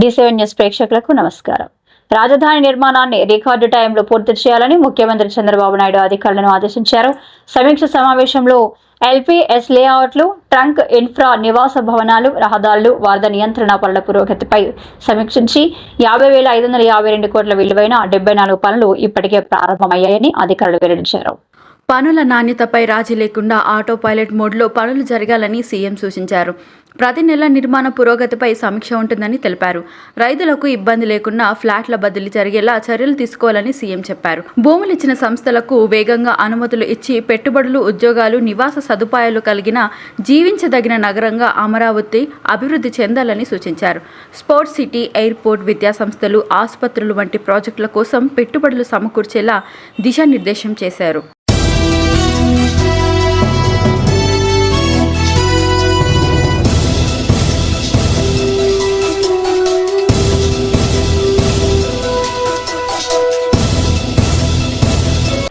D seven news ప్రేక్షకులకు నమస్కారం. రాజధాని నిర్మాణాన్ని రికార్డు టైంలో పూర్తి చేయాలని ముఖ్యమంత్రి చంద్రబాబు నాయుడు అధికారులను ఆదేశించారు. సమీక్ష సమావేశంలో ఎల్పీఎస్ లేఅవుట్లు ట్రంక్ ఇన్ఫ్రా నివాస భవనాలు రహదారులు వరద నియంత్రణ పనుల పురోగతిపై సమీక్షించి యాభై వేల ఐదు వందల యాభై రెండు కోట్ల విలువైన డెబ్బై నాలుగు పనులు ఇప్పటికే ప్రారంభమయ్యాయని అధికారులు వెల్లడించారు. పనుల నాణ్యతపై రాజీ లేకుండా ఆటో పైలట్ మోడ్లో పనులు జరగాలని సీఎం సూచించారు. ప్రతి నెల నిర్మాణ పురోగతిపై సమీక్ష ఉంటుందని తెలిపారు. రైతులకు ఇబ్బంది లేకుండా ఫ్లాట్ల బదిలీ జరిగేలా చర్యలు తీసుకోవాలని సీఎం చెప్పారు. భూములు ఇచ్చిన సంస్థలకు వేగంగా అనుమతులు ఇచ్చి పెట్టుబడులు ఉద్యోగాలు నివాస సదుపాయాలు కలిగిన జీవించదగిన నగరంగా అమరావతి అభివృద్ధి చెందాలని సూచించారు. స్పోర్ట్స్ సిటీ ఎయిర్పోర్ట్ విద్యా సంస్థలు ఆసుపత్రులు వంటి ప్రాజెక్టుల కోసం పెట్టుబడులు సమకూర్చేలా దిశానిర్దేశం చేశారు.